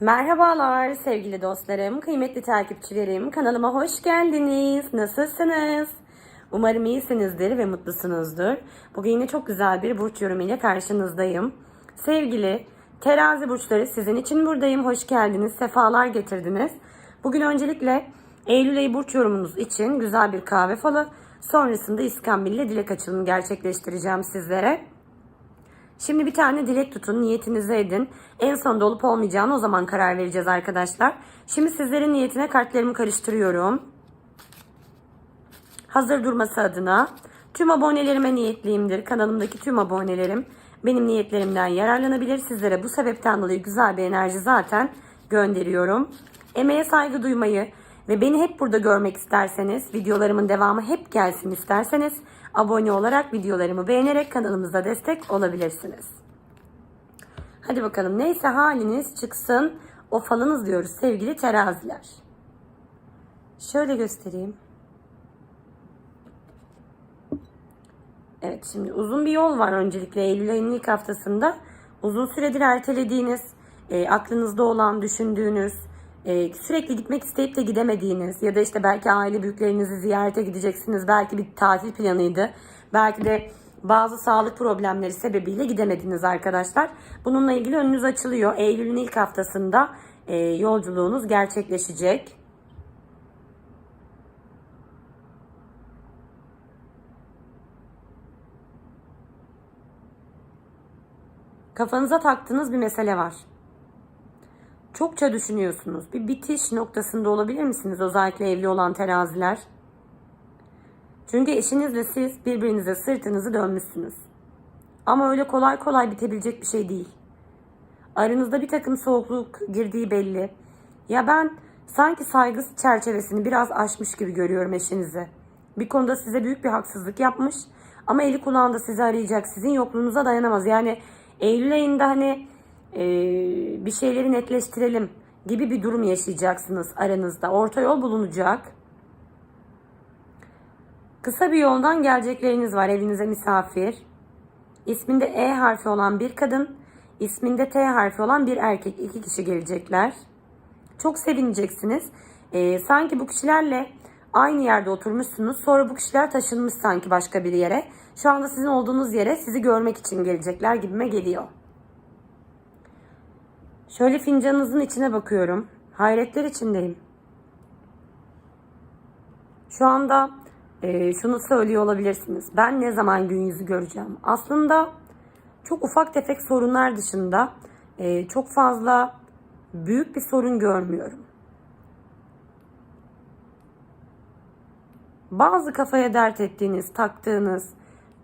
Merhabalar sevgili dostlarım, kıymetli takipçilerim. Kanalıma hoş geldiniz. Nasılsınız? Umarım iyisinizdir ve mutlusunuzdur. Bugün yine çok güzel bir burç yorumu ile karşınızdayım. Sevgili terazi burçları sizin için buradayım. Hoş geldiniz, sefalar getirdiniz. Bugün öncelikle Eylül ayı burç yorumunuz için güzel bir kahve falı. Sonrasında İskambil ile dilek açılımı gerçekleştireceğim sizlere. Şimdi bir tane dilek tutun, niyetinizi edin. En sonunda olup olmayacağını o zaman karar vereceğiz arkadaşlar. Şimdi sizlerin niyetine kartlarımı karıştırıyorum. Hazır durması adına tüm abonelerime niyetliyimdir. Kanalımdaki tüm abonelerim benim niyetlerimden yararlanabilir. Sizlere bu sebepten dolayı güzel bir enerji zaten gönderiyorum. Emeğe saygı duymayı ve beni hep burada görmek isterseniz, videolarımın devamı hep gelsin isterseniz abone olarak videolarımı beğenerek kanalımıza destek olabilirsiniz. Hadi bakalım neyse haliniz çıksın o falınız diyoruz sevgili teraziler. Şöyle göstereyim. Evet şimdi uzun bir yol var öncelikle Eylül ayının ilk haftasında. Uzun süredir ertelediğiniz, e, aklınızda olan, düşündüğünüz, e, sürekli gitmek isteyip de gidemediğiniz ya da işte belki aile büyüklerinizi ziyarete gideceksiniz. Belki bir tatil planıydı. Belki de bazı sağlık problemleri sebebiyle gidemediniz arkadaşlar. Bununla ilgili önünüz açılıyor. Eylül'ün ilk haftasında e, yolculuğunuz gerçekleşecek. Kafanıza taktığınız bir mesele var. Çokça düşünüyorsunuz. Bir bitiş noktasında olabilir misiniz özellikle evli olan teraziler? Çünkü eşinizle siz birbirinize sırtınızı dönmüşsünüz. Ama öyle kolay kolay bitebilecek bir şey değil. Aranızda bir takım soğukluk girdiği belli. Ya ben sanki saygı çerçevesini biraz aşmış gibi görüyorum eşinizi. Bir konuda size büyük bir haksızlık yapmış ama eli kulağında sizi arayacak. Sizin yokluğunuza dayanamaz. Yani Eylül ayında hani e, bir şeyleri netleştirelim gibi bir durum yaşayacaksınız aranızda. Orta yol bulunacak. Kısa bir yoldan gelecekleriniz var evinize misafir. İsminde E harfi olan bir kadın, isminde T harfi olan bir erkek. iki kişi gelecekler. Çok sevineceksiniz. Ee, sanki bu kişilerle aynı yerde oturmuşsunuz. Sonra bu kişiler taşınmış sanki başka bir yere. Şu anda sizin olduğunuz yere sizi görmek için gelecekler gibime geliyor. Şöyle fincanınızın içine bakıyorum. Hayretler içindeyim. Şu anda e, şunu söylüyor olabilirsiniz. Ben ne zaman gün yüzü göreceğim? Aslında çok ufak tefek sorunlar dışında e, çok fazla büyük bir sorun görmüyorum. Bazı kafaya dert ettiğiniz, taktığınız,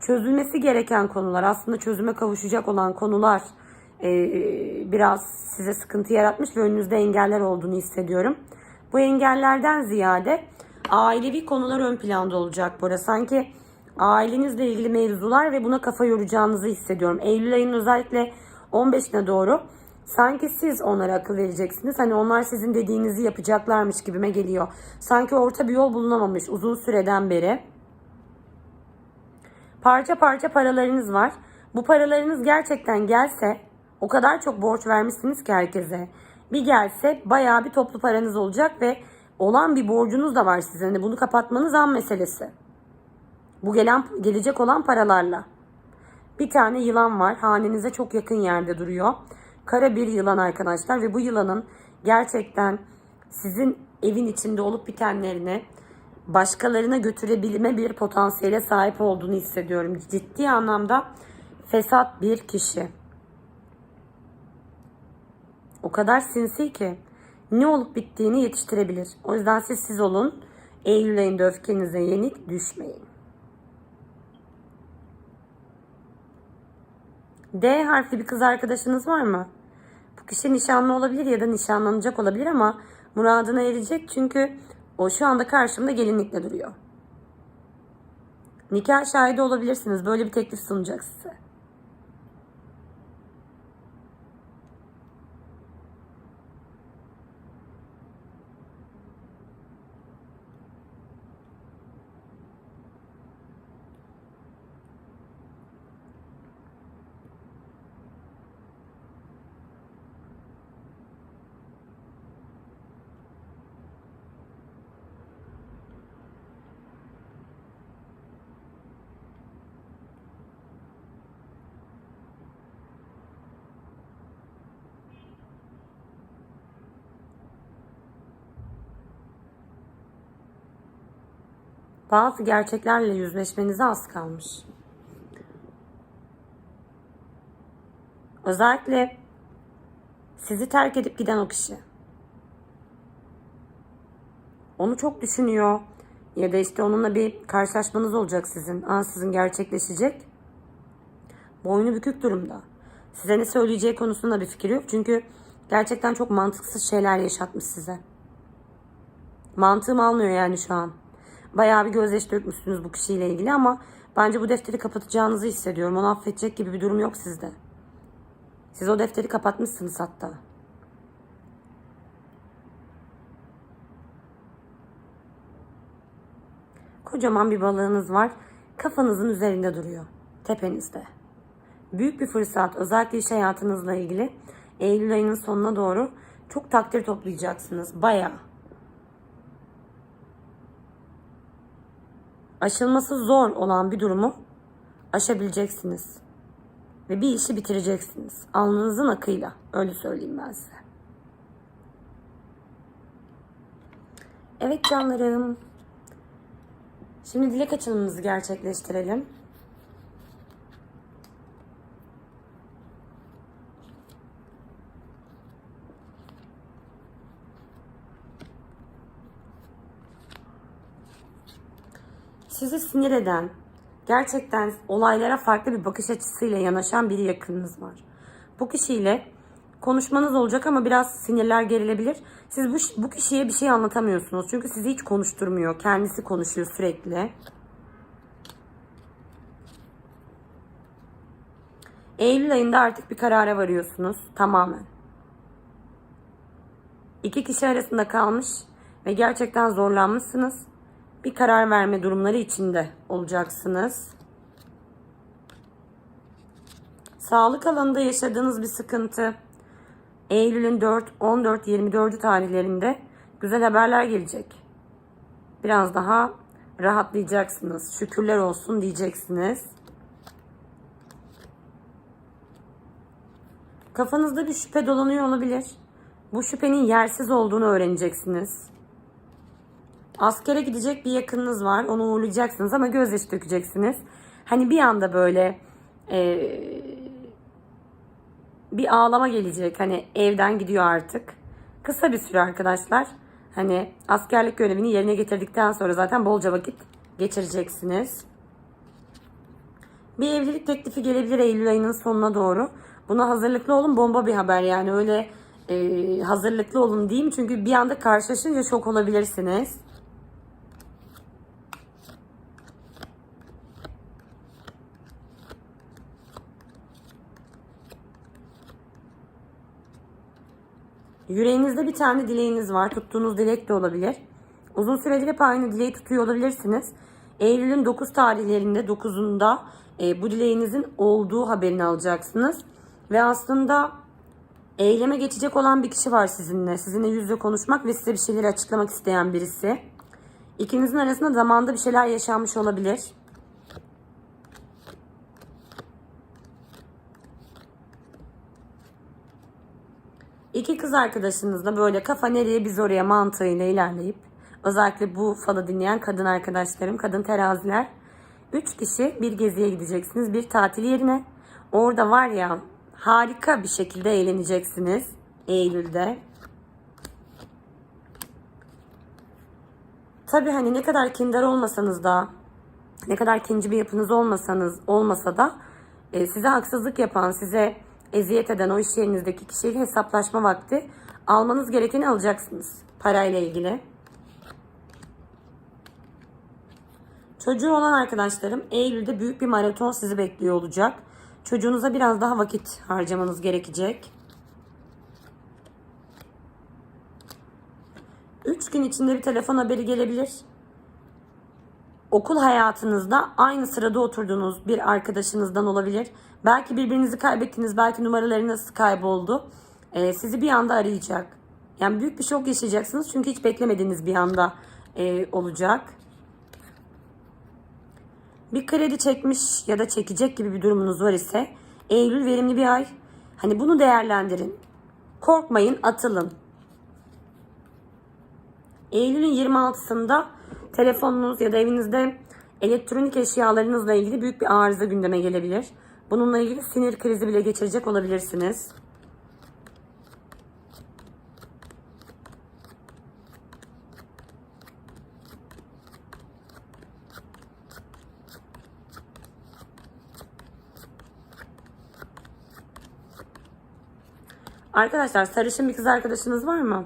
çözülmesi gereken konular, aslında çözüme kavuşacak olan konular e, biraz size sıkıntı yaratmış ve önünüzde engeller olduğunu hissediyorum. Bu engellerden ziyade ailevi konular ön planda olacak burada. Sanki ailenizle ilgili mevzular ve buna kafa yoracağınızı hissediyorum. Eylül ayının özellikle 15'ine doğru sanki siz onlara akıl vereceksiniz. Hani onlar sizin dediğinizi yapacaklarmış gibime geliyor. Sanki orta bir yol bulunamamış uzun süreden beri. Parça parça paralarınız var. Bu paralarınız gerçekten gelse o kadar çok borç vermişsiniz ki herkese. Bir gelse bayağı bir toplu paranız olacak ve olan bir borcunuz da var sizin. Yani bunu kapatmanız an meselesi. Bu gelen gelecek olan paralarla. Bir tane yılan var. Hanenize çok yakın yerde duruyor. Kara bir yılan arkadaşlar ve bu yılanın gerçekten sizin evin içinde olup bitenlerini başkalarına götürebilme bir potansiyele sahip olduğunu hissediyorum. Ciddi anlamda fesat bir kişi. O kadar sinsi ki ne olup bittiğini yetiştirebilir. O yüzden siz siz olun. Eylül ayında öfkenize yenik düşmeyin. D harfli bir kız arkadaşınız var mı? Bu kişi nişanlı olabilir ya da nişanlanacak olabilir ama muradına erecek çünkü o şu anda karşımda gelinlikle duruyor. Nikah şahidi olabilirsiniz. Böyle bir teklif sunacak size. Bazı gerçeklerle yüzleşmenize az kalmış. Özellikle sizi terk edip giden o kişi. Onu çok düşünüyor. Ya da işte onunla bir karşılaşmanız olacak sizin. Ansızın gerçekleşecek. Boynu bükük durumda. Size ne söyleyeceği konusunda bir fikir yok. Çünkü gerçekten çok mantıksız şeyler yaşatmış size. Mantığım almıyor yani şu an. Bayağı bir gözyaşı dökmüşsünüz bu kişiyle ilgili ama bence bu defteri kapatacağınızı hissediyorum. Onu affedecek gibi bir durum yok sizde. Siz o defteri kapatmışsınız hatta. Kocaman bir balığınız var. Kafanızın üzerinde duruyor. Tepenizde. Büyük bir fırsat. Özellikle iş hayatınızla ilgili. Eylül ayının sonuna doğru çok takdir toplayacaksınız. Bayağı. Aşılması zor olan bir durumu aşabileceksiniz. Ve bir işi bitireceksiniz. Alnınızın akıyla. Öyle söyleyeyim ben size. Evet canlarım. Şimdi dilek açılımımızı gerçekleştirelim. Sizi sinir eden, gerçekten olaylara farklı bir bakış açısıyla yanaşan bir yakınınız var. Bu kişiyle konuşmanız olacak ama biraz sinirler gerilebilir. Siz bu, bu kişiye bir şey anlatamıyorsunuz. Çünkü sizi hiç konuşturmuyor. Kendisi konuşuyor sürekli. Eylül ayında artık bir karara varıyorsunuz. Tamamen. İki kişi arasında kalmış ve gerçekten zorlanmışsınız. Bir karar verme durumları içinde olacaksınız. Sağlık alanında yaşadığınız bir sıkıntı. Eylül'ün 4, 14, 24'ü tarihlerinde güzel haberler gelecek. Biraz daha rahatlayacaksınız. Şükürler olsun diyeceksiniz. Kafanızda bir şüphe dolanıyor olabilir. Bu şüphenin yersiz olduğunu öğreneceksiniz. Askere gidecek bir yakınınız var. Onu uğurlayacaksınız ama gözyaşı dökeceksiniz. Hani bir anda böyle ee, bir ağlama gelecek. Hani evden gidiyor artık. Kısa bir süre arkadaşlar. Hani askerlik görevini yerine getirdikten sonra zaten bolca vakit geçireceksiniz. Bir evlilik teklifi gelebilir Eylül ayının sonuna doğru. Buna hazırlıklı olun. Bomba bir haber yani öyle e, hazırlıklı olun diyeyim. Çünkü bir anda karşılaşınca şok olabilirsiniz. Yüreğinizde bir tane dileğiniz var. Tuttuğunuz dilek de olabilir. Uzun süredir hep aynı dileği tutuyor olabilirsiniz. Eylül'ün 9 tarihlerinde 9'unda e, bu dileğinizin olduğu haberini alacaksınız. Ve aslında eyleme geçecek olan bir kişi var sizinle. Sizinle yüzle konuşmak ve size bir şeyleri açıklamak isteyen birisi. İkinizin arasında zamanda bir şeyler yaşanmış olabilir. İki kız arkadaşınızla böyle kafa nereye biz oraya mantığıyla ilerleyip özellikle bu falı dinleyen kadın arkadaşlarım, kadın teraziler. Üç kişi bir geziye gideceksiniz. Bir tatil yerine. Orada var ya harika bir şekilde eğleneceksiniz. Eylül'de. Tabii hani ne kadar kindar olmasanız da ne kadar kinci bir yapınız olmasanız olmasa da e, size haksızlık yapan, size eziyet eden o iş yerinizdeki kişiyle hesaplaşma vakti almanız gerekeni alacaksınız parayla ilgili. Çocuğu olan arkadaşlarım Eylül'de büyük bir maraton sizi bekliyor olacak. Çocuğunuza biraz daha vakit harcamanız gerekecek. 3 gün içinde bir telefon haberi gelebilir. Okul hayatınızda aynı sırada oturduğunuz bir arkadaşınızdan olabilir. Belki birbirinizi kaybettiniz, belki numaralarınız kayboldu. Ee, sizi bir anda arayacak. Yani büyük bir şok yaşayacaksınız çünkü hiç beklemediğiniz bir anda e, olacak. Bir kredi çekmiş ya da çekecek gibi bir durumunuz var ise Eylül verimli bir ay. Hani bunu değerlendirin. Korkmayın, atılın. Eylül'ün 26'sında telefonunuz ya da evinizde elektronik eşyalarınızla ilgili büyük bir arıza gündeme gelebilir. Bununla ilgili sinir krizi bile geçirecek olabilirsiniz. Arkadaşlar sarışın bir kız arkadaşınız var mı?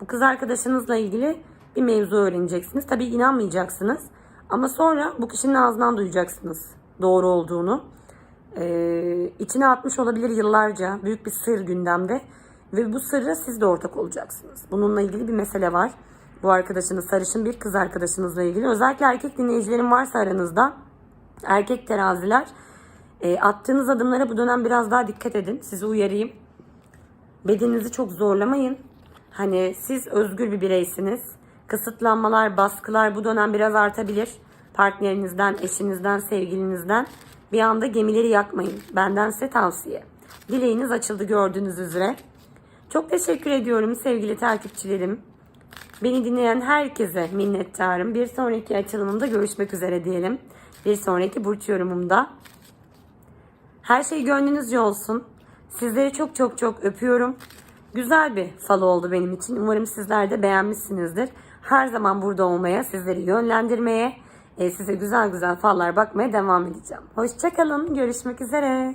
Bu kız arkadaşınızla ilgili bir mevzu öğreneceksiniz. Tabii inanmayacaksınız. Ama sonra bu kişinin ağzından duyacaksınız doğru olduğunu. Ee, içine atmış olabilir yıllarca büyük bir sır gündemde. Ve bu sırra siz de ortak olacaksınız. Bununla ilgili bir mesele var. Bu arkadaşınız sarışın bir kız arkadaşınızla ilgili. Özellikle erkek dinleyicilerim varsa aranızda erkek teraziler e, attığınız adımlara bu dönem biraz daha dikkat edin. Sizi uyarayım. Bedeninizi çok zorlamayın. Hani siz özgür bir bireysiniz. Kısıtlanmalar, baskılar bu dönem biraz artabilir. Partnerinizden, eşinizden, sevgilinizden. Bir anda gemileri yakmayın. Benden size tavsiye. Dileğiniz açıldı gördüğünüz üzere. Çok teşekkür ediyorum sevgili takipçilerim. Beni dinleyen herkese minnettarım. Bir sonraki açılımımda görüşmek üzere diyelim. Bir sonraki burç yorumumda. Her şey gönlünüzce olsun. Sizleri çok çok çok öpüyorum. Güzel bir fal oldu benim için. Umarım sizler de beğenmişsinizdir. Her zaman burada olmaya, sizleri yönlendirmeye, e, size güzel güzel fallar bakmaya devam edeceğim. Hoşçakalın. Görüşmek üzere.